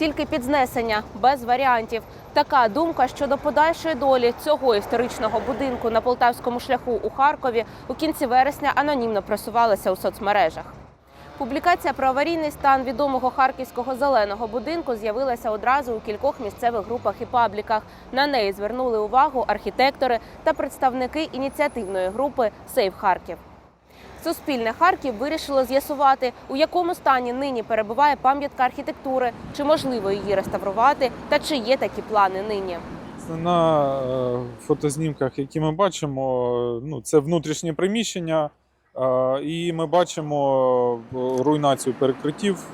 тільки під знесення, без варіантів. Така думка щодо подальшої долі цього історичного будинку на полтавському шляху у Харкові у кінці вересня анонімно просувалася у соцмережах. Публікація про аварійний стан відомого харківського зеленого будинку з'явилася одразу у кількох місцевих групах і пабліках. На неї звернули увагу архітектори та представники ініціативної групи Сейв Харків. Суспільне Харків вирішило з'ясувати, у якому стані нині перебуває пам'ятка архітектури, чи можливо її реставрувати, та чи є такі плани нині. На е, фотознімках, які ми бачимо, ну, це внутрішнє приміщення, е, і ми бачимо е, руйнацію перекриттів,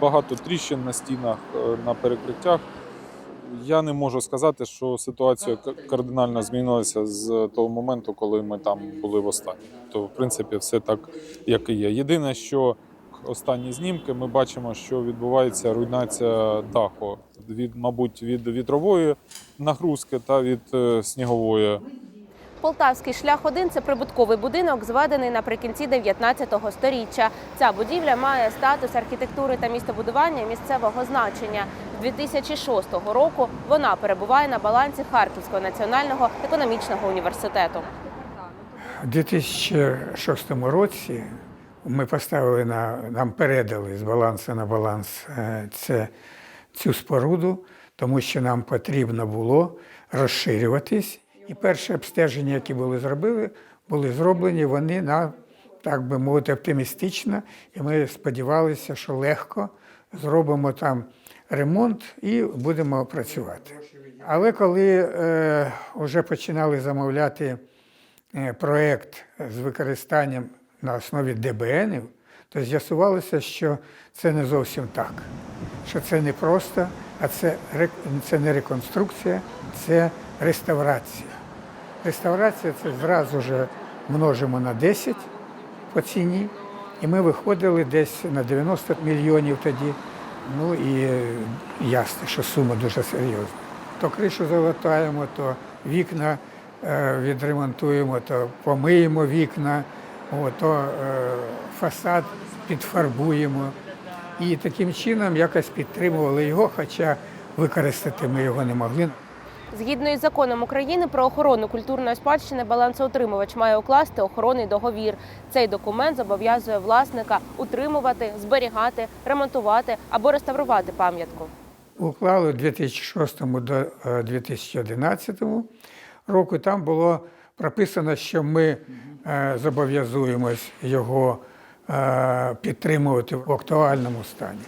багато тріщин на стінах, на перекриттях. Я не можу сказати, що ситуація кардинально змінилася з того моменту, коли ми там були востаннє. То, в принципі, все так, як і є. Єдине, що останні знімки ми бачимо, що відбувається руйнація даху від, мабуть, від вітрової нагрузки та від е, снігової. Полтавський шлях 1 – це прибутковий будинок, зведений наприкінці 19 століття. Ця будівля має статус архітектури та містобудування місцевого значення. З 2006 року вона перебуває на балансі Харківського національного економічного університету. У 2006 році ми поставили на нам передали з балансу на баланс е, це, цю споруду, тому що нам потрібно було розширюватись. І перші обстеження, які були зробили, були зроблені вони на так би мовити оптимістично. І ми сподівалися, що легко зробимо там ремонт і будемо працювати. Але коли е, вже починали замовляти е, проект з використанням на основі ДБНів, то з'ясувалося, що це не зовсім так. Що це не просто, а це, це не реконструкція, це реставрація. Реставрація це зразу ж множимо на 10 по ціні, і ми виходили десь на 90 мільйонів тоді. Ну і е, ясно, що сума дуже серйозна. То кришу залатаємо, то вікна е, відремонтуємо, то помиємо вікна, то е, фасад підфарбуємо. І таким чином якось підтримували його, хоча використати ми його не могли. Згідно із законом України про охорону культурної спадщини, балансоутримувач має укласти охоронний договір. Цей документ зобов'язує власника утримувати, зберігати, ремонтувати або реставрувати пам'ятку. уклали у 2006 до е, 2011 року. Там було прописано, що ми е, зобов'язуємось його е, підтримувати в актуальному стані.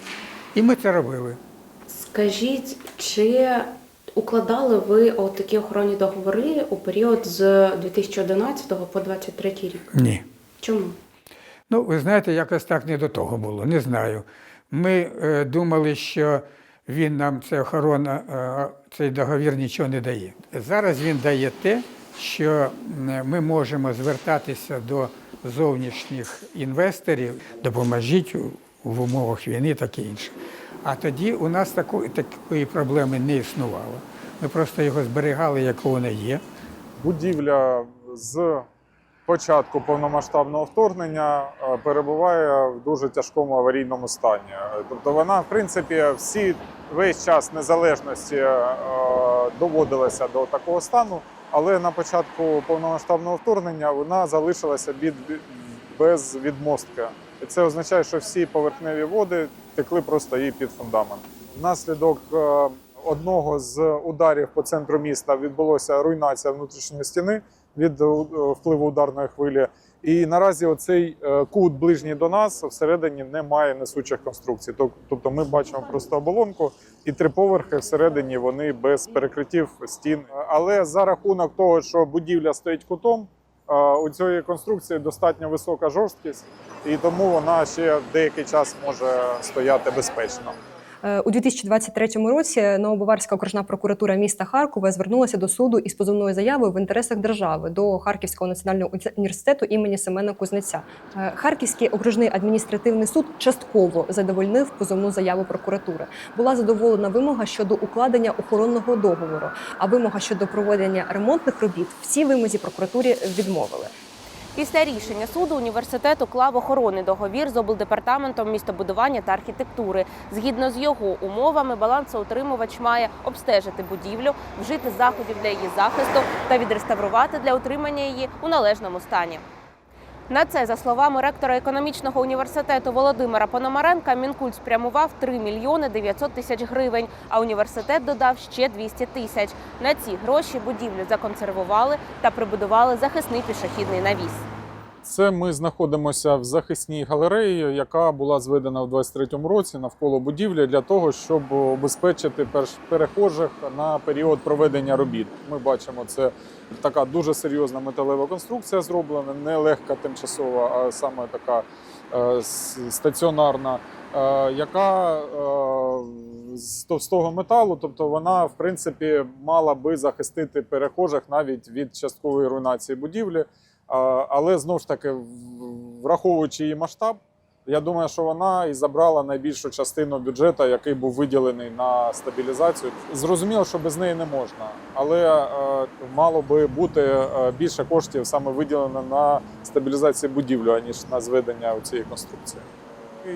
І ми це робили. Скажіть, чи укладали ви от такі охоронні договори у період з 2011 по 2023 рік? Ні. Чому? Ну, ви знаєте, якось так не до того було, не знаю. Ми е, думали, що він нам, це охорона, е, цей договір нічого не дає. Зараз він дає те, що ми можемо звертатися до зовнішніх інвесторів, допоможіть у- в умовах війни, таке інше. А тоді у нас такої, такої проблеми не існувало. Ми просто його зберігали, як воно є. Будівля з початку повномасштабного вторгнення е, перебуває в дуже тяжкому аварійному стані. Тобто вона, в принципі, всі весь час незалежності е, доводилася до такого стану, але на початку повномасштабного вторгнення вона залишилася без відмостки. І це означає, що всі поверхневі води текли просто їй під фундамент. Внаслідок е, одного з ударів по центру міста відбулося руйнація внутрішньої стіни від е, впливу ударної хвилі. І наразі оцей е, кут ближній до нас всередині не має несучих конструкцій. Тобто ми бачимо просто оболонку, і три поверхи всередині вони без перекриттів стін. Але за рахунок того, що будівля стоїть кутом, у цієї конструкції достатньо висока жорсткість, і тому вона ще деякий час може стояти безпечно. Е, У 2023 році Новобаварська окружна прокуратура міста Харкова звернулася до суду із позовною заявою в інтересах держави до Харківського національного університету імені Семена Кузнеця. Е, Харківський окружний адміністративний суд частково задовольнив позовну заяву прокуратури. Була задоволена вимога щодо укладення охоронного договору, а вимога щодо проведення ремонтних робіт в цій вимозі прокуратурі відмовили. Після рішення суду університет уклав охоронний договір з облдепартаментом містобудування та архітектури. Згідно з його умовами, балансоутримувач має обстежити будівлю, вжити заходів для її захисту та відреставрувати для утримання її у належному стані. На це, за словами ректора економічного університету Володимира Пономаренка, Мінкульт спрямував 3 мільйони 900 тисяч гривень, а університет додав ще 200 тисяч. На ці гроші будівлю законсервували та прибудували захисний пішохідний навіс. Це ми знаходимося в захисній галереї, яка була зведена в 23-му році навколо будівлі для того, щоб обезпечити перехожих на період проведення робіт. Ми бачимо, це така дуже серйозна металева конструкція зроблена, не легка тимчасова, а саме така е, стаціонарна, е, яка е, з товстого металу, тобто вона в принципі мала би захистити перехожих навіть від часткової руйнації будівлі. Але знову ж таки, враховуючи її масштаб, я думаю, що вона і забрала найбільшу частину бюджету, який був виділений на стабілізацію. Зрозуміло, що без неї не можна, але е, мало би бути е, більше коштів саме виділено на стабілізацію будівлі, аніж на зведення цієї конструкції.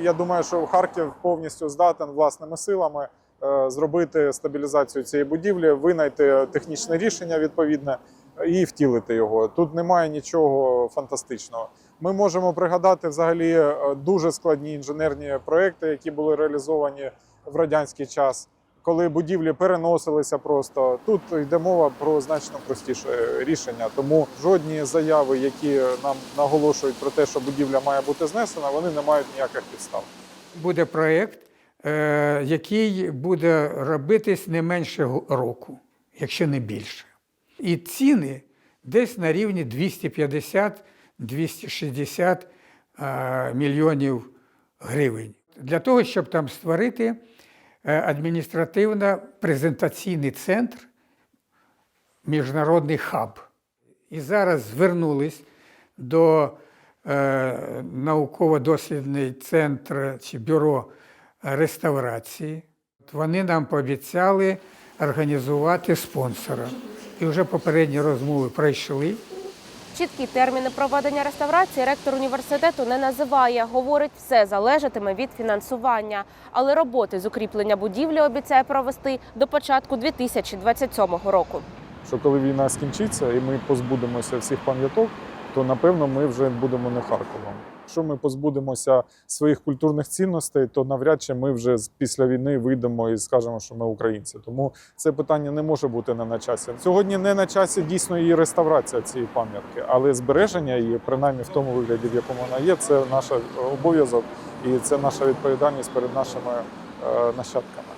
Я думаю, що Харків повністю здатен власними силами е, зробити стабілізацію цієї будівлі, винайти технічне рішення відповідне і втілити його. Тут немає нічого фантастичного. Ми можемо пригадати взагалі е, дуже складні інженерні проекти, які були реалізовані в радянський час, коли будівлі переносилися просто. Тут йде мова про значно простіше рішення. Тому жодні заяви, які нам наголошують про те, що будівля має бути знесена, вони не мають ніяких підстав. Буде проєкт, е, який буде робитись не менше року, якщо не більше. І ціни десь на рівні 250-260 е, мільйонів гривень. Для того, щоб там створити е, адміністративно-презентаційний центр, міжнародний хаб. І зараз звернулись до е, науково-дослідний центр чи бюро реставрації. Вони нам пообіцяли організувати спонсора. І вже попередні розмови пройшли. Чіткі терміни проведення реставрації ректор університету не називає. Говорить, все залежатиме від фінансування. Але роботи з укріплення будівлі обіцяє провести до початку 2027 року. Що коли війна скінчиться і ми позбудемося всіх пам'яток, то напевно ми вже будемо не Харковом. Якщо ми позбудемося своїх культурних цінностей, то навряд чи ми вже після війни вийдемо і скажемо, що ми українці. Тому це питання не може бути не на часі. Сьогодні не на часі дійсно її реставрація цієї пам'ятки, але збереження її, принаймні в тому вигляді, в якому вона є, це наш обов'язок і це наша відповідальність перед нашими е, нащадками.